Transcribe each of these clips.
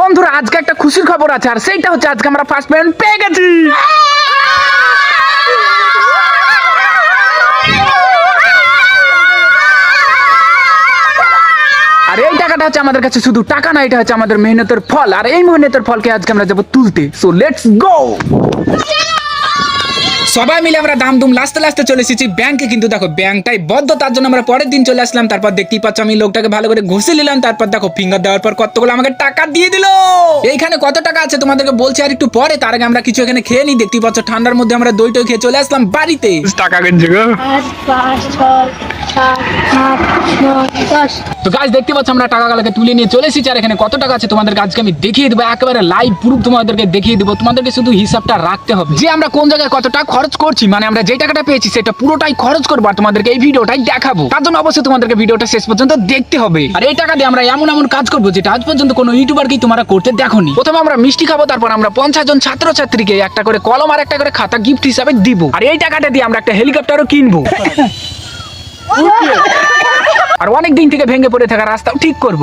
বন্ধুরা, আজকে একটা খুশির খবর আছে, আর সেইটা হচ্ছে আজকে আমরা ফার্স্ট পেমেন্ট পেয়ে গেছি। আর এই টাকাটা হচ্ছে আমাদের কাছে শুধু টাকা না, এটা হচ্ছে আমাদের মেহনতের ফল। আর এই মেহনতের ফলকে আজকে আমরা যাব তুলতে। সো লেটস গো সবাই মিলে আমরা দাম দুম লাস্তে লাস্তে চলে এসেছি। ব্যাংকে কিন্তু দেখো ব্যাংকটাই বদ্ধ তার জন্য আমরা পরের দিন চলে আসলাম। তারপর দেখতেই পাচ্ছ আমি লোকটাকে ভালো করে ঘষে নিলাম। তারপর দেখো ফিঙ্গার দেওয়ার পর কতগুলো আমাকে টাকা দিয়ে দিল। এইখানে কত টাকা আছে তোমাদেরকে বলছি আর একটু পরে তার আগে আমরা কিছু এখানে খেয়ে নিই। দেখতেই পাচ্ছ ঠান্ডার মধ্যে আমরা দই টই খেয়ে চলে আসলাম বাড়িতে। টাকা কিনছে গো। তো গাছ দেখতে পাচ্ছ আমরা টাকাগুলোকে তুলে নিয়ে চলে এসেছি, আর এখানে কত টাকা আছে তোমাদের আজকে আমি দেখিয়ে দেবো। একেবারে লাইভ প্রুফ তোমাদেরকে দেখিয়ে দেবো। তোমাদেরকে শুধু হিসাবটা রাখতে হবে। যে আমরা কোন জায়গায় কত টাকা খরচ করছি মানে আমরা যে টাকাটা পেয়েছি, সেটা পুরোটাই খরচ করব আর তোমাদেরকে এই ভিডিওটাই দেখাবো। তার জন্য অবশ্যই তোমাদেরকে ভিডিওটা শেষ পর্যন্ত দেখতে হবে। আর এই টাকা দিয়ে আমরা এমন এমন কাজ করব, যেটা আজ পর্যন্ত কোনো ইউটিউবারকেই তোমরা করতে দেখোনি। প্রথমে আমরা মিষ্টি খাব, তারপর আমরা পঞ্চাশ জন ছাত্রছাত্রীকে একটা করে কলম আর একটা করে খাতা গিফট হিসাবে দিব। আর এই টাকাটা দিয়ে আমরা একটা হেলিকপ্টারও কিনবো। আর অনেক দিন থেকে ভেঙে পড়ে থাকা রাস্তাও ঠিক করব।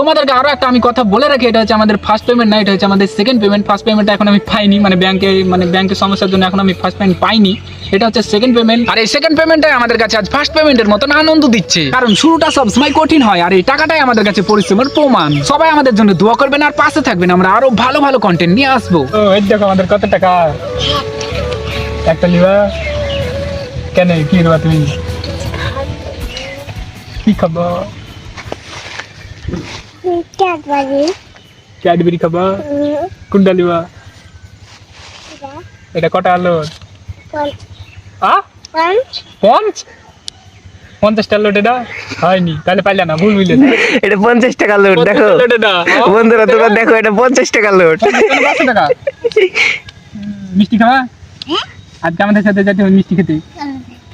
তোমাদেরকে আরও একটা আমি কথা বলে রাখি, এটা হচ্ছে আমাদের ফার্স্ট পেমেন্ট না, এটা হচ্ছে আমাদের সেকেন্ড পেমেন্ট ফার্স্ট পেমেন্ট এখন আমি পাইনি মানে ব্যাংকে মানে ব্যাংকের সমস্যার জন্য এখন আমি ফার্স্ট পেমেন্ট পাইনি। এটা হচ্ছে সেকেন্ড পেমেন্ট আর এই সেকেন্ড পেমেন্টটাই আমাদের কাছে আজ ফার্স্ট পেমেন্টের মতন আনন্দ দিচ্ছে। কারণ শুরুটা সব সময় কঠিন হয়, আর এই টাকাটাই আমাদের কাছে পরিশ্রমের প্রমাণ। সবাই আমাদের জন্য দোয়া করবেন আর পাশে থাকবেন, আমরা আরও ভালো ভালো কন্টেন্ট নিয়ে আসব। দেখো আমাদের কত টাকা। একটা লিবা। কেন কি নেবা তুমি কি খাব? ক্যাডবারি। ক্যাডবেরি খাব? কোনটা লিবা এটা। কটা আলো? আ? পাঁচ পঞ্চ? পঞ্চাশটা লোট এটা? হয়নি তাহলে পাইলে না ভুল বুঝলে। এটা পঞ্চাশ টাকা লোট দেখো। বন্ধুরা তোমরা দেখো এটা পঞ্চাশ টাকা লোট টাকা? মিষ্টি খাবা? আজকে আমাদের সাথে যেতে মিষ্টি খেতে।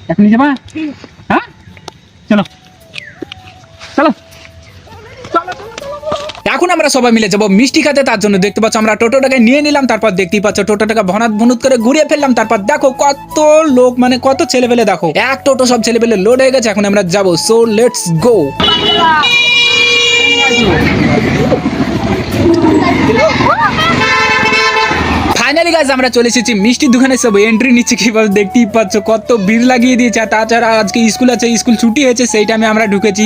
যাবা হ্যাঁ? চলো। চলো। এখন আমরা সবাই মিলে যাব মিষ্টি খাতে, তার জন্য দেখতে পাচ্ছ আমরা টোটোটাকে নিয়ে নিলাম, তারপর দেখতেই পাচ্ছ টোটোটাকে ভনাত ভনুত করে ঘুরিয়ে ফেললাম, তারপর দেখো কত লোক মানে কত ছেলে পেলে দেখো। এক টোটো সব ছেলে পেলে লোড হয়ে গেছে, এখন আমরা যাব। So let's go finally guys আমরা চলে এসেছি মিষ্টির দোকানে। সব এন্ট্রি নিচ্ছে কীভাবে দেখতেই পাচ্ছ, কত ভিড় লাগিয়ে দিয়েছে। আর তাছাড়া আজকে স্কুল আছে স্কুল ছুটি হয়েছে, সেই টাইমে আমরা ঢুকেছি।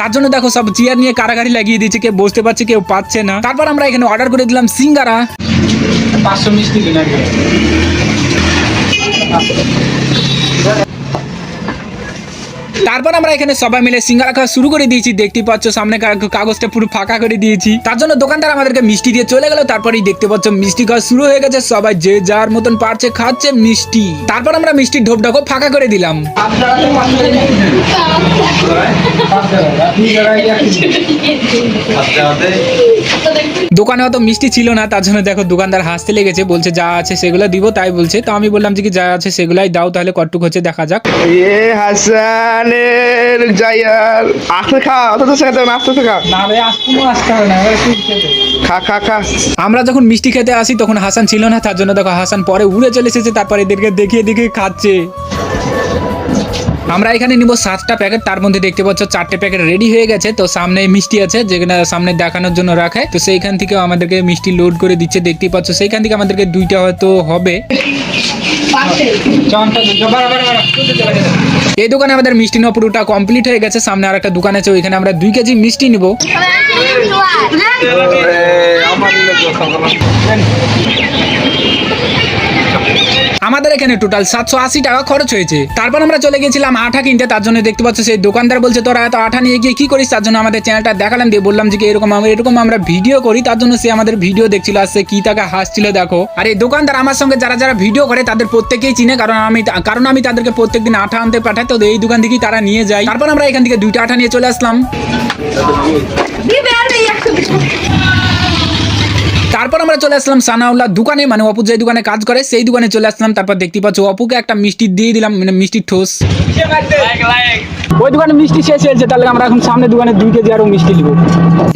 তার জন্য দেখো, সব চেয়ার নিয়ে কারাগারি লাগিয়ে দিয়েছে, কেউ বসতে পারছে, কেউ পাচ্ছে না। তারপর আমরা এখানে অর্ডার করে দিলাম সিঙ্গারা। পাঁচশো মিষ্টি তারপর আমরা এখানে সবাই মিলে সিঙ্গারা খাওয়া শুরু করে দিয়েছি। দেখতে পাচ্ছ সামনে কাগজটা পুরো ফাঁকা করে দিয়েছি। তার জন্য দোকানদার আমাদেরকে মিষ্টি দিয়ে চলে গেল। তারপরেই দেখতে পাচ্ছ মিষ্টি খাওয়া শুরু হয়ে গেছে। সবাই যে যার মতন পারছে খাচ্ছে মিষ্টি। তারপর আমরা মিষ্টির ঢোপ ঢোপটাকে ফাঁকা করে দিলাম। দোকানে অত মিষ্টি ছিল না তার জন্য দেখো দোকানদার হাসতে লেগেছে বলছে যা আছে সেগুলো দিব তাই বলছে। তো আমি বললাম যে কি যা আছে সেগুলাই দাও তাহলে কটুক হচ্ছে দেখা যাক। এ হাসানের জায়ার আস্তে খা অত তো শেখাতে আস্তে আস্তে খা। না রে আসতে আসতে না এবার একটু খেতে। খা খা খা। আমরা যখন মিষ্টি খেতে আসি তখন হাসান ছিল না তার জন্য দেখো হাসান পরে উড়ে চলে এসেছে তারপরে এদেরকে দেখিয়ে দেখিয়ে খাচ্ছে। আমরা এখানে নিব সাতটা প্যাকেট তার মধ্যে দেখতে পাচ্ছ চারটে প্যাকেট রেডি হয়ে গেছে। তো সামনে মিষ্টি আছে যেখানে সামনে দেখানোর জন্য রাখায় তো সেইখান থেকে আমাদেরকে মিষ্টি লোড করে দিচ্ছে দেখতেই পাচ্ছ। সেইখান থেকে আমাদেরকে দুইটা হয়তো হবে। এই দোকানে আমাদের মিষ্টি নেওয়া পুরোটা কমপ্লিট হয়ে গেছে। সামনে আর একটা দোকান আছে ওইখানে আমরা দুই কেজি মিষ্টি নিব। আমাদের এখানে টোটাল সাতশো আশি টাকা খরচ হয়েছে। তারপর আমরা চলে গেছিলাম আঠা কিনতে, তার জন্য দেখতে পাচ্ছ সেই দোকানদার বলছে, তোরা এত আঠা নিয়ে গিয়ে কি করিস? তার জন্য আমাদের চ্যানেলটা দেখালাম, দিয়ে বললাম যে এরকম এরকম আমরা ভিডিও করি? তার জন্য সে আমাদের ভিডিও দেখছিল, আর সে কি তাকে হাসছিল, দেখো। আর এই দোকানদার আমার সঙ্গে যারা যারা ভিডিও করে, তাদের প্রত্যেকেই চিনে, কারণ আমি কারণ আমি তাদেরকে প্রত্যেকদিন আঠা আনতে পাঠাই, তো এই দোকান থেকেই তারা নিয়ে যায়। তারপর আমরা এখান থেকে দুইটা আঠা নিয়ে চলে আসলাম। তারপর আমরা চলে আসলাম সানাউল্লাহ দোকানে মানে অপু যে দোকানে কাজ করে, সেই দোকানে চলে আসলাম। তারপর দেখতে পাচ্ছ অপুকে একটা মিষ্টি দিয়ে দিলাম মানে মিষ্টির ঠোস। ওই দোকানে মিষ্টি শেষ হয়েছে, তাহলে আমরা এখন সামনে দোকানে দুই কেজি আরও মিষ্টি নিবো।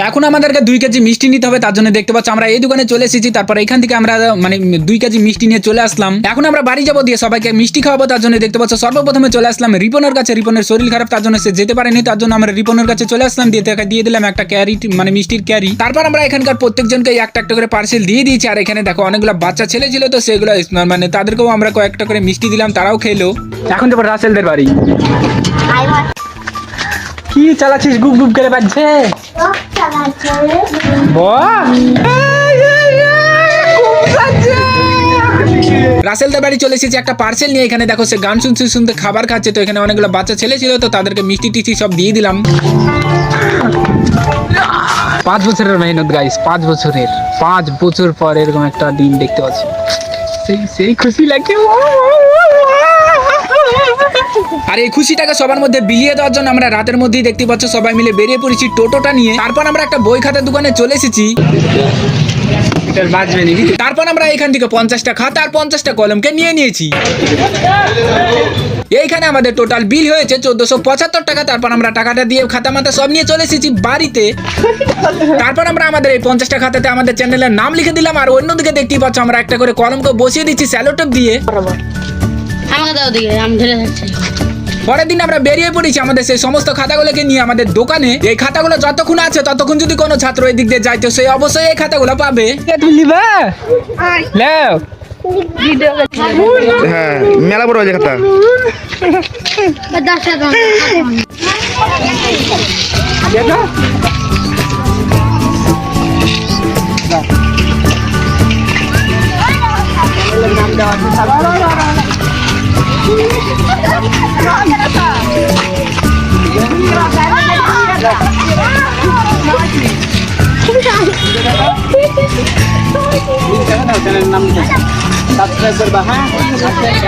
এখন আমাদেরকে দুই কেজি মিষ্টি নিতে হবে, তার জন্য দেখতে পাচ্ছ আমরা এই দোকানে চলে এসেছি। তারপর এখান থেকে আমরা মানে দুই কেজি মিষ্টি নিয়ে চলে আসলাম। এখন আমরা বাড়ি যাব দিয়ে সবাইকে মিষ্টি খাওয়াবো, তার জন্য দেখতে পাচ্ছ সর্বপ্রথমে চলে আসলাম রিপনের কাছে। রিপনের শরীর খারাপ, তার জন্য সে যেতে পারেনি, তার জন্য আমরা রিপনের কাছে চলে আসলাম দিয়ে দিয়ে দিলাম একটা ক্যারি মানে মিষ্টির ক্যারি। তারপর আমরা এখানকার প্রত্যেকজনকে একটা একটা করে পার্সেল দিয়ে দিয়েছি। আর এখানে দেখো অনেকগুলো বাচ্চা ছেলে ছিল তো সেগুলো মানে তাদেরকেও আমরা কয়েকটা করে মিষ্টি দিলাম, তারাও খেলো। এখন যাব রাসেলদের বাড়ি। কি চালাচ্ছিস গুপ গুপ করে বাজছে? রাসেলদের বাড়ি চলে এসেছে একটা পার্সেল নিয়ে। এখানে দেখো সে গান শুনতে শুনতে খাবার খাচ্ছে। তো এখানে অনেকগুলো বাচ্চা ছেলে ছিল তো তাদেরকে মিষ্টি টিষ্টি সব দিয়ে দিলাম। পাঁচ বছরের মেহনত গাইস পাঁচ বছরের। পাঁচ বছর পর এরকম একটা দিন দেখতে পাচ্ছি। সেই সেই খুশি লাগছে আর এই খুশিটাকে সবার মধ্যে বিলিয়ে দেওয়ার জন্য আমরা রাতের মধ্যেই দেখতে পাচ্ছ সবাই মিলে বেরিয়ে পড়েছি টোটোটা নিয়ে। তারপর আমরা একটা বই খাতার দোকানে চলে এসেছি। তারপর আমরা এখান থেকে পঞ্চাশটা খাতা আর পঞ্চাশটা কলমকে নিয়ে নিয়েছি। এইখানে আমাদের টোটাল বিল হয়েছে চোদ্দশো পঁচাত্তর টাকা। তারপর আমরা টাকাটা দিয়ে খাতা মাতা সব নিয়ে চলে এসেছি বাড়িতে। তারপর আমরা আমাদের এই পঞ্চাশটা খাতাতে আমাদের চ্যানেলের নাম লিখে দিলাম আর অন্যদিকে দেখতেই পাচ্ছ আমরা একটা করে কলমকে বসিয়ে দিচ্ছি স্যালোটপ দিয়ে। আমাকে দাও দিকে আমি ধরে থাকছি। পরের দিন আমরা বেরিয়ে পড়েছি আমাদের সেই সমস্ত খাতাগুলোকে নিয়ে আমাদের দোকানে। এই খাতাগুলো যতক্ষণ আছে ততক্ষণ যদি কোনো ছাত্র এই দিক দিয়ে যায় তো সে অবশ্যই এই খাতাগুলো পাবে। হ্যাঁ মেলা বড় হয়েছে খাতা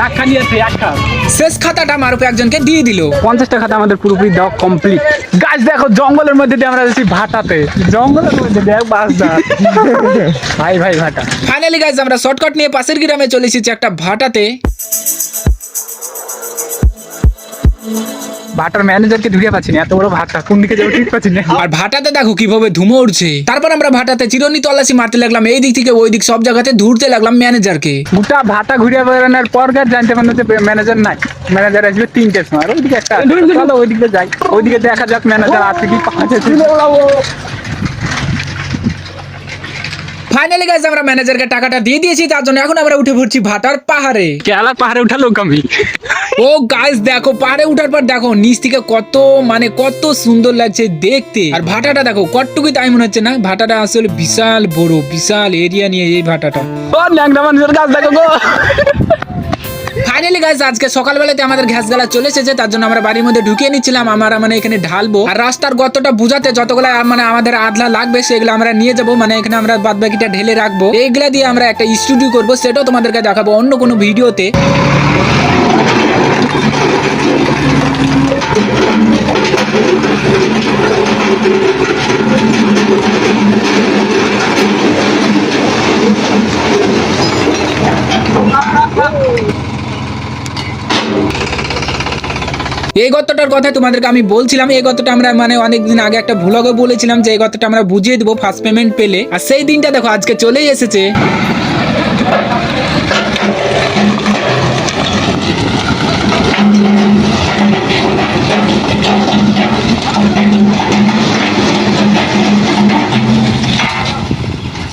একখানি আছে একটা শেষ খাতাটা আমার উপরে একজনকে দিয়ে দিল। পঞ্চাশটা খাতা আমাদের পুরোপুরি দেওয়া কমপ্লিট গাছ দেখো জঙ্গলের মধ্যে দিয়ে আমরা যাচ্ছি ভাটাতে। জঙ্গলের মধ্যে দেখ বাস ভাই ভাই ভাটা। ফাইনালি গাছ আমরা শর্টকাট নিয়ে পাশের গ্রামে চলে এসেছি একটা ভাটাতে। ভাটার ম্যানেজারকে ধুয়ে পাচ্ছি না এত বড় ভাটা কোন দিকে যাব ঠিক পাচ্ছি না। আর ভাটাতে দেখো কীভাবে ধুমো উঠছে। তারপর আমরা ভাটাতে চিরনি তল্লাশি মারতে লাগলাম এই দিক থেকে ওই দিক সব জায়গাতে ধুরতে লাগলাম ম্যানেজারকে গোটা ভাটা ঘুরে বেড়ানোর পর গাছ জানতে পারলাম যে ম্যানেজার নাই। ম্যানেজার আসবে তিনটের সময়। আর ওইদিকে একটা ওইদিকে যাই। ওইদিকে দেখা যাক ম্যানেজার আছে কি পাঁচে ফাইনালি গাইজ আমরা ম্যানেজারকে টাকাটা দিয়ে দিয়েছি তার জন্য এখন আমরা উঠে পড়ছি ভাটার পাহাড়ে। কেলা পাহাড়ে উঠালো আমি। ও গাইজ দেখো পাহাড়ে উঠার পর দেখো নিচ থেকে কত মানে কত সুন্দর লাগছে দেখতে। আর ভাটাটা দেখো কটটুকুই তাই মনে হচ্ছে না? ভাটাটা আসলে বিশাল বড় বিশাল এরিয়া নিয়ে এই ভাটাটা। ও ল্যাংটা মানুষের গাছ দেখো গো। ফাইনালি গাইজ আজকে সকালবেলাতে আমাদের গ্যাস গালা চলে এসেছে, তার জন্য আমরা বাড়ির মধ্যে ঢুকিয়ে নিচ্ছিলাম। আমরা মানে এখানে ঢালবো। আর রাস্তার গতটা বুঝাতে যতগুলো মানে আমাদের আধলা লাগবে, সেগুলো আমরা নিয়ে যাব। মানে এখানে আমরা বাদ বাকিটা ঢেলে রাখব। এইগুলা দিয়ে আমরা একটা স্টুডিও করব, সেটাও তোমাদেরকে দেখাবো অন্য কোনো ভিডিওতে। এই গতটার কথা তোমাদেরকে আমি বলছিলাম। এই গতটা আমরা মানে অনেকদিন আগে একটা ভ্লগে বলেছিলাম যে এই গতটা আমরা বুঝিয়ে দেবো ফার্স্ট পেমেন্ট পেলে। আর সেই দিনটা দেখো, আজকে চলেই এসেছে।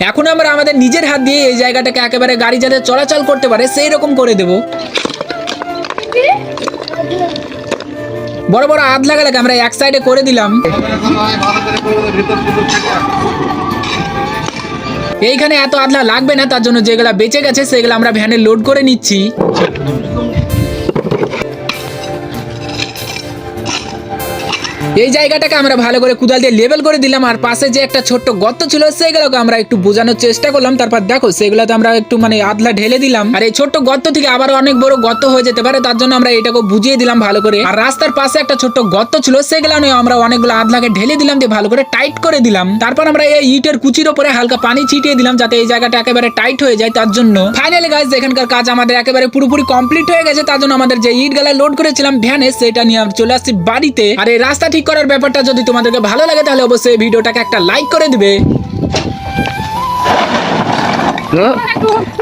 এখন আমরা আমাদের নিজের হাত দিয়ে এই জায়গাটাকে একেবারে গাড়ি যাতে চলাচল করতে পারে সেই রকম করে দেবো। বড় বড় হাত লাগালে আমরা এক সাইডে করে দিলাম। এইখানে এত আদলা লাগবে না, তার জন্য যেগুলা বেঁচে গেছে, সেগুলো আমরা ভ্যানে লোড করে নিচ্ছি। এই জায়গাটাকে আমরা ভালো করে কুদাল দিয়ে লেবেল করে দিলাম, আর পাশে যে একটা ছোট্ট গর্ত ছিল, সেগুলোকে আমরা একটু বোঝানোর চেষ্টা করলাম। তারপর দেখো, সেগুলোতে আমরা একটু মানে আদলা ঢেলে দিলাম। আর এই ছোট্ট গর্ত থেকে আবার অনেক বড় গর্ত হয়ে যেতে পারে, তার জন্য আমরা এটাকে বুঝিয়ে দিলাম ভালো করে। আর রাস্তার পাশে একটা ছোট্ট গর্ত ছিল, সেগুলো নিয়ে আমরা অনেকগুলো আদলাকে ঢেলে দিলাম, দিয়ে ভালো করে টাইট করে দিলাম। তারপর আমরা এই ইটের কুচির উপরে হালকা পানি ছিটিয়ে দিলাম, যাতে এই জায়গাটা একেবারে টাইট হয়ে যায়, তার জন্য। ফাইনালি গাইজ এখানকার কাজ আমাদের একেবারে পুরোপুরি কমপ্লিট হয়ে গেছে, তার জন্য আমাদের যে ইট গালা লোড করেছিলাম ভ্যানে সেটা নিয়ে চলে আসছি বাড়িতে। আর এই রাস্তা ঠিক করার ব্যাপারটা যদি তোমাদেরকে ভালো লাগে তাহলে অবশ্যই ভিডিওটাকে একটা লাইক করে দিবে।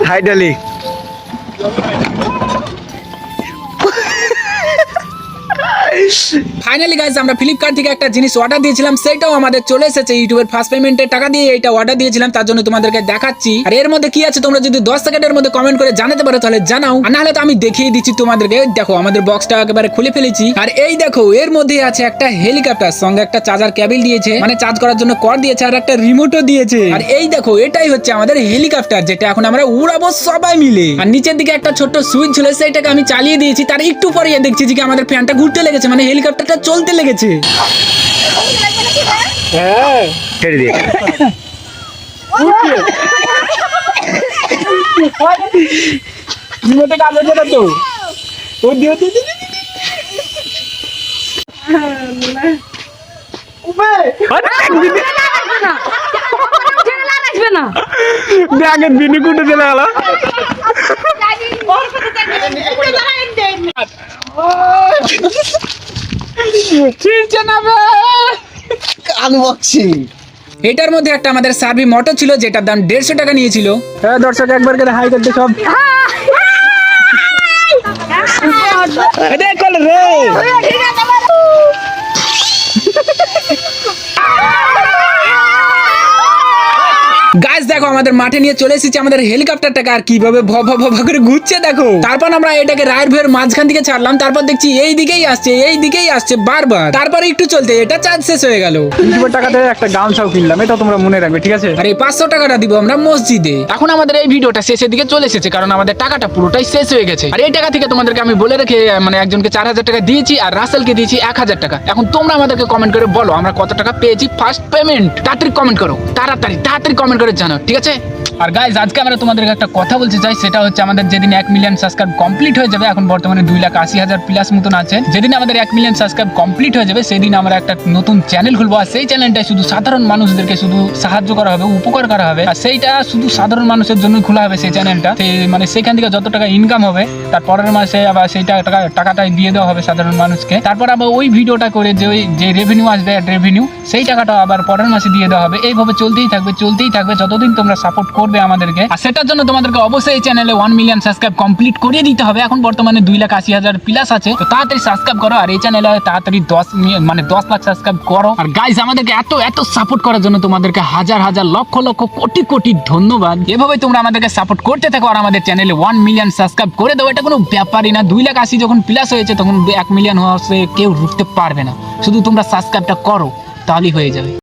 হাই ডালি ফাইনালি গাইজ আমরা ফ্লিপকার্ট থেকে একটা জিনিস অর্ডার দিয়েছিলাম, সেটাও আমাদের চলে এসেছে ইউটিউবের ফার্স্ট পেমেন্টের টাকা দিয়ে এটা অর্ডার দিয়েছিলাম, তার জন্য তোমাদেরকে দেখাচ্ছি। আর এর মধ্যে কি আছে, তোমরা যদি দশ সেকেন্ডের মধ্যে কমেন্ট করে জানাতে পারো, তাহলে জানাও। আর নাহলে তো আমি দেখিয়ে দিচ্ছি তোমাদেরকে দেখো, আমাদের বক্সটা একেবারে খুলে ফেলেছি। আর এই দেখো, এর মধ্যে আছে একটা হেলিকপ্টার সঙ্গে একটা চার্জার কেবিল দিয়েছে মানে চার্জ করার জন্য কর দিয়েছে, আর একটা রিমোটও দিয়েছে। আর এই দেখো, এটাই হচ্ছে আমাদের হেলিকপ্টার যেটা এখন আমরা উড়াবো সবাই মিলে। আর নিচের দিকে একটা ছোট্ট সুইচ ছিল সেটাকে আমি চালিয়ে দিয়েছি, তার একটু পরে দেখছি যে আমাদের ফ্যানটা ঘুরতে লেগেছে মানে হেলিকপ্টারটা চলতে লেগেছে। ছেড়ে দিয়ে রিমোটে কাজ হচ্ছে না তো। ও ব্যাগের বিনি কুটে চলে গেল ছিড়ছে না আনবক্সিং এটার মধ্যে একটা আমাদের সার্ভি মোটর ছিল যেটার দাম দেড়শো টাকা নিয়েছিল। হ্যাঁ দর্শক একবার করে হাই করতে সব। রে গাছ দেখো আমাদের মাঠে নিয়ে চলে এসেছি আমাদের হেলিকপ্টারটাকে। আর কীভাবে ভ ভ ভ করে ঘুরছে দেখো। তারপর আমরা এটাকে রায়ের ভের মাঝখান থেকে ছাড়লাম তারপর দেখছি এই দিকেই আসছে এই দিকেই আসছে বারবার। তারপর একটু চলতে এটা চার্জ শেষ হয়ে গেল। ইউটিউবের টাকাতে একটা গামছাও কিনলাম এটা তোমরা মনে রাখবে ঠিক আছে? আর এই পাঁচশো টাকাটা দিব আমরা মসজিদে। এখন আমাদের এই ভিডিওটা শেষের দিকে চলে এসেছে কারণ আমাদের টাকাটা পুরোটাই শেষ হয়ে গেছে। আর এই টাকা থেকে তোমাদেরকে আমি বলে রেখে মানে একজনকে চার হাজার টাকা দিয়েছি আর রাসেলকে দিয়েছি এক হাজার টাকা। এখন তোমরা আমাদেরকে কমেন্ট করে বলো আমরা কত টাকা পেয়েছি ফার্স্ট পেমেন্ট তাড়াতাড়ি কমেন্ট করো তাড়াতাড়ি তাড়াতাড়ি কমেন্ট করে জানাও ঠিক আছে? noche. আর গাইজ আজকে আমরা তোমাদেরকে একটা কথা বলতে চাই, সেটা হচ্ছে আমাদের যেদিন এক মিলিয়ন সাবস্ক্রাইব কমপ্লিট হয়ে যাবে, এখন বর্তমানে দুই লাখ আশি হাজার প্লাস মতন আছে। যেদিন আমাদের এক মিলিয়ন সাবস্ক্রাইব কমপ্লিট হয়ে যাবে, সেদিন আমরা একটা নতুন চ্যানেল খুলবো। আর সেই চ্যানেলটাই শুধু সাধারণ মানুষদেরকে শুধু সাহায্য করা হবে, উপকার করা হবে। আর সেইটা শুধু সাধারণ মানুষের জন্য খোলা হবে সেই চ্যানেলটা মানে সেখান থেকে যত টাকা ইনকাম হবে, তার পরের মাসে আবার সেই টাকা টাকা- টাকাটাই দিয়ে দেওয়া হবে সাধারণ মানুষকে। তারপর আবার ওই ভিডিওটা করে যে ওই যে রেভিনিউ আসবে রেভিনিউ সেই টাকাটা আবার পরের মাসে দিয়ে দেওয়া হবে। এইভাবে চলতেই থাকবে চলতেই থাকবে। যতদিন তোমরা সাপোর্ট করবে আমাদেরকে। আর সেটার জন্য তোমাদেরকে অবশ্যই এই চ্যানেলে ওয়ান মিলিয়ন সাবস্ক্রাইব কমপ্লিট করিয়ে দিতে হবে। এখন বর্তমানে দুই লাখ আশি হাজার প্লাস আছে। তো তাড়াতাড়ি সাবস্ক্রাইব করো আর এই চ্যানেলে তাড়াতাড়ি দশ মানে দশ লাখ সাবস্ক্রাইব করো। আর গাইজ আমাদেরকে এত এত সাপোর্ট করার জন্য তোমাদেরকে হাজার হাজার, লক্ষ লক্ষ, কোটি কোটি ধন্যবাদ। এভাবে তোমরা আমাদেরকে সাপোর্ট করতে থাকো আর আমাদের চ্যানেলে ওয়ান মিলিয়ন সাবস্ক্রাইব করে দাও। এটা কোনো ব্যাপারই না। দুই লাখ আশি যখন প্লাস হয়েছে, তখন এক মিলিয়ন হওয়া কেউ রুখতে পারবে না। শুধু তোমরা সাবস্ক্রাইবটা করো, তাহলেই হয়ে যাবে।